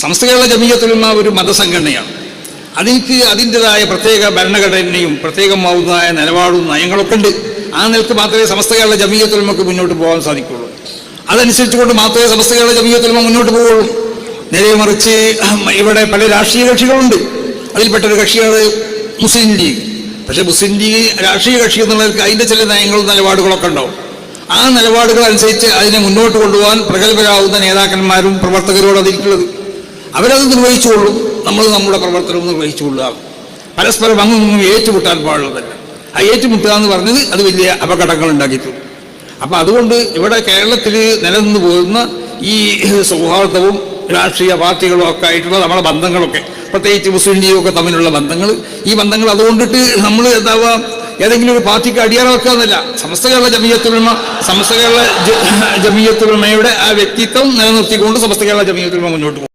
സമസ്ത കേരള ജമീയത്തുലമ ഒരു മതസംഘടനയാണ്. അതിനിക്ക് അതിന്റെതായ പ്രത്യേക ഭരണഘടനയും പ്രത്യേകമാവുന്നതായ നിലപാടും നയങ്ങളൊക്കെ ഉണ്ട്. ആ നിലയ്ക്ക് മാത്രമേ സമസ്ത കേരള ജമീയത്തുലമക്ക് മുന്നോട്ട് പോകാൻ സാധിക്കുള്ളൂ. അതനുസരിച്ചുകൊണ്ട് മാത്രമേ സമസ്ത കേരള ജമീയത്തുലമ മുന്നോട്ട് പോകുള്ളൂ നേരെ മറിച്ച് ഇവിടെ പല രാഷ്ട്രീയ കക്ഷികളുണ്ട്. അതിൽപ്പെട്ട ഒരു കക്ഷിയാണ് മുസ്ലിം ലീഗ്. പക്ഷേ മുസ്ലിം ലീഗ് രാഷ്ട്രീയ കക്ഷി എന്നുള്ളവർക്ക് അതിന്റെ ചില നയങ്ങളും നിലപാടുകളൊക്കെ ഉണ്ടാവും. ആ നിലപാടുകൾ അനുസരിച്ച് അതിനെ മുന്നോട്ട് കൊണ്ടുപോകാൻ പ്രഗത്ഭരാകുന്ന നേതാക്കന്മാരും പ്രവർത്തകരോട് അതിരിക്കുന്നത് അവരത് നിർവഹിച്ചുകൊള്ളും. നമ്മൾ നമ്മുടെ പ്രവർത്തനവും നിർവഹിച്ചുകൊള്ളുക. പരസ്പരം അങ്ങൊന്നും ഏറ്റുമുട്ടാൻ പാടുള്ളതല്ല. ആ ഏറ്റുമുട്ടുക എന്ന് പറഞ്ഞത് അത് വലിയ അപകടങ്ങൾ ഉണ്ടാക്കിയിട്ടുണ്ട് അപ്പം അതുകൊണ്ട് ഇവിടെ കേരളത്തിൽ നിലനിന്ന് പോകുന്ന ഈ സൗഹാർദ്ദവും രാഷ്ട്രീയ പാർട്ടികളും ഒക്കെ ആയിട്ടുള്ള നമ്മുടെ ബന്ധങ്ങളൊക്കെ പ്രത്യേകിച്ച് മുസ്ലിം ലീഗും ഒക്കെ തമ്മിലുള്ള ബന്ധങ്ങൾ ഈ ബന്ധങ്ങൾ അതുകൊണ്ടിട്ട് നമ്മൾ എന്താവാ ഏതെങ്കിലും ഒരു പാർട്ടിക്ക് അടിയറവെക്കുക എന്നല്ല. സമസ്ത കേരള ജമീയത്തുലമ സമസ്ത കേരള ജമീയത്തുലമയുടെ ആ വ്യക്തിത്വം നിലനിർത്തിക്കൊണ്ട് സമസ്ത കേരള ജമീയത്തുലമ മുന്നോട്ട് പോകും.